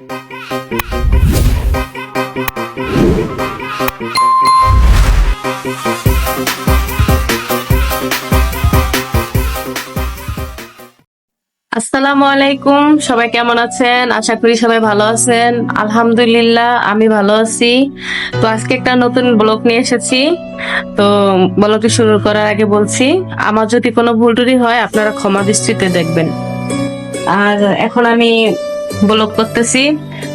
আসসালামু আলাইকুম, সবাই কেমন আছেন? আশা করি সবাই ভালো আছেন। আলহামদুলিল্লাহ, আমি ভালো আছি। তো আজকে একটা নতুন ব্লগ নিয়ে এসেছি। তো ব্লগটি শুরু করার আগে বলছি, আমার যদি কোনো ভুল টুটি হয়, আপনারা ক্ষমা দৃষ্টিতে দেখবেন। আর এখন আমি ব্লগ করতেছি।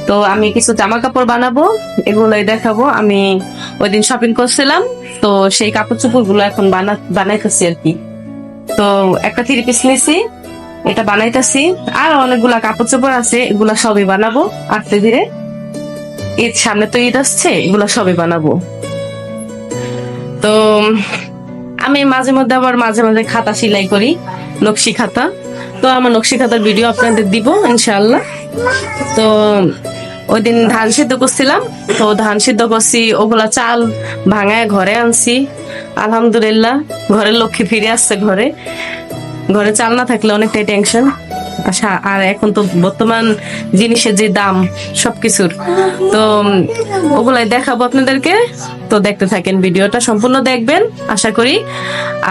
তো আমি কিছু জামা কাপড় বানাবো, এগুলোই দেখাবো। আমি ওই দিন শপিং করছিলাম, তো সেই কাপড় চোপড়গুলো এখন বানা, বানাইতেছি আর কি। তো একটা থ্রি পিস নিছি, এটা বানাইতেছি। আর অনেকগুলা কাপড় চোপড় আছে, এগুলা সবই বানাবো, আস্তে ধীরে। ঈদ সামনে তো ঈদ আসছে, এগুলা সবই বানাবো। তো আমি মাঝে মধ্যে আবার মাঝে মাঝে খাতা সেলাই করি, নকশি খাতা। তো আমার নকশি খাতার ভিডিও আপনাদের দিব, ইনশাআল্লাহ। তো ওই দিন ধান সিদ্ধ করছিলাম। তো ধান সিদ্ধ করছি, ওগুলা চাল ভাঙায় ঘরে আনছি। আলহামদুলিল্লাহ ঘরের লক্ষ্মী ফিরে আসছে ঘরে। ঘরে চাল না থাকলে অনেকটাই টেনশন আচ্ছা আর এখন তো বর্তমান জিনিসের যে দাম, সবকিছুর। তো ওগুলাই দেখাবো আপনাদেরকে। তো দেখতে থাকেন, ভিডিওটা সম্পূর্ণ দেখবেন, আশা করি।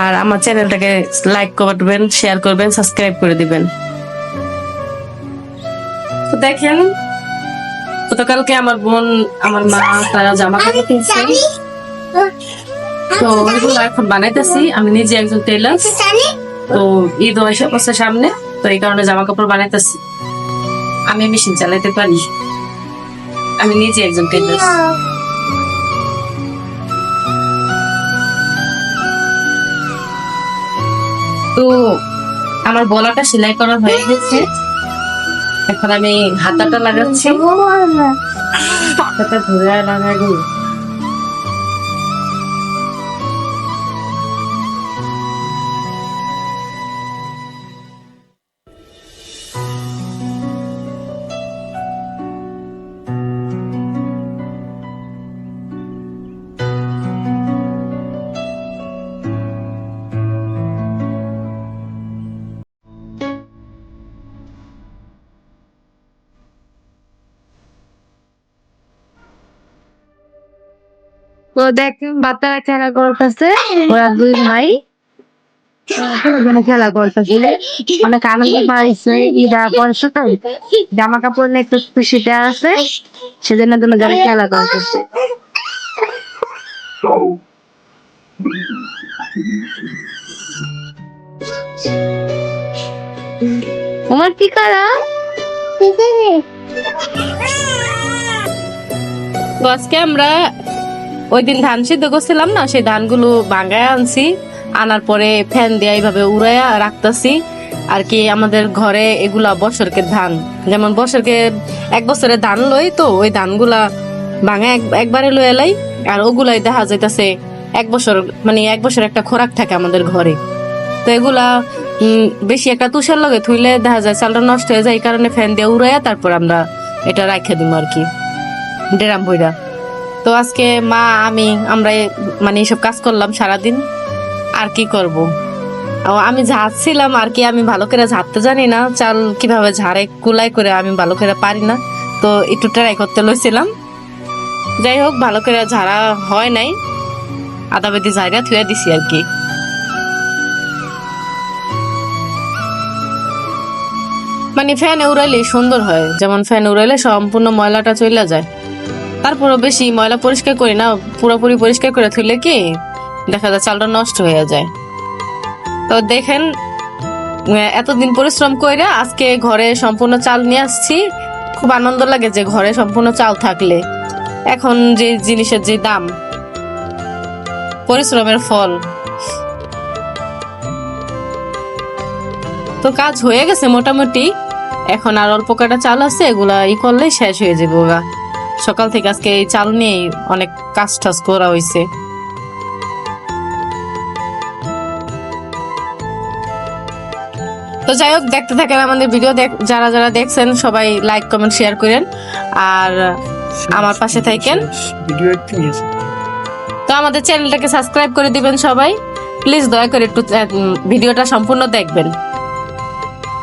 আর আমার চ্যানেলটাকে লাইক করবেন শেয়ার করবেন সাবস্ক্রাইব করে দিবেন। দেখেন গতকালকে আমার বোন আমার মা তারা জামা কাপড় কিনছে। তো ওইগুলো এখন বানাইতেছি। আমি নিজে একজন টেলার তো ঈদ এসে সামনে তো এই কারণে জামা কাপড় বানাইতেছি। আমি মেশিন চালাইতে পারি। আমি নিজে একজন টেলার তো আমার বলাটা সেলাই করা হয়ে গেছে। এখন আমি হাতাটা লাগাচ্ছি। হাতাটা ধরে লাগাবো। তো দেখ বাচ্চারা খেলা করতেছে ওরা দুই ভাই। খেলা করতেছে। অনেক আনন্দ পাইছে ঈদা পয়সা তো জামা কাপড় নিয়ে একটু খুশিতে আছে সেজন্য জন্য যারা খেলা করতেছে। তোমার কি করা? আজকে আমরা ওই দিন ধান সিদ্ধ করছিলাম না, সেই ধানগুলো ভাঙায় আনছি, আনার পরে ফ্যান দিয়ে এইভাবে উড়াইয়া রাখতাছি। আর কি আমাদের ঘরে এগুলা বছরকে ধান, যেমন বছরকে এক বছরের ধান লই তো ওই ধানগুলা ভাঙা একবারে লই এলাই আর ওগুলাই দেখা যাইতাছে এক বছর মানে এক বছর একটা খোরাক থাকে আমাদের ঘরে। তো এগুলা বেশি একটা তুষার লগে থুইলে দেখা যায় চালটা নষ্ট হয়ে যায়, এই কারণে ফ্যান দিয়ে উড়াইয়া তারপর আমরা এটা রাখে দিব আর কি। ডেরাম বইরা। তো আজকে মা, আমি, আমরা মানে এইসব কাজ করলাম সারাদিন। আর কি করব? আমি ঝাড়ছিলাম, আর কি আমি ভালো করে ঝাড়তে জানি না। চাল কীভাবে ঝাড়ে কুলাই করে আমি ভালো করে পারি না। তো একটু ট্রাই করতে লইছিলাম। যাই হোক, ভালো করে ঝাড়া হয় নাই। আদা বেদি ঝাড়া থুয়ে দিছি আর কি। মানে ফ্যান উড়াইলে সুন্দর হয়। যেমন ফ্যান উড়াইলে সম্পূর্ণ ময়লাটা চলে যায়। তারপরও বেশি ময়লা পরিষ্কার করি না, পুরোপুরি পরিষ্কার করে তুললে কি দেখা যায় চালটা নষ্ট হয়ে যায়। তো দেখেন এতদিন পরিশ্রম কইরা আজকে ঘরে সম্পূর্ণ চাল নিয়ে আসছি। খুব আনন্দ লাগে যে ঘরে সম্পূর্ণ চাল থাকলে। এখন যে জিনিসের যে দাম, পরিশ্রমের ফল। তো কাজ হয়ে গেছে মোটামুটি। এখন আর অল্প কটা চাল আছে, এগুলা ই করলেই শেষ হয়ে যাব গা। সকাল থেকে আজকে এই চাল নিয়েই অনেক কাজ টাজ করা হয়েছে তো যাই হোক, দেখতে থাকেন আমাদের ভিডিও যারা যারা দেখছেন, সবাই লাইক কমেন্ট শেয়ার করেন। আর আমার পাশে থাকেন। তো আমাদের চ্যানেলটাকে সাবস্ক্রাইব করে দিবেন সবাই। প্লিজ দয়া করে একটু ভিডিওটা সম্পূর্ণ দেখবেন।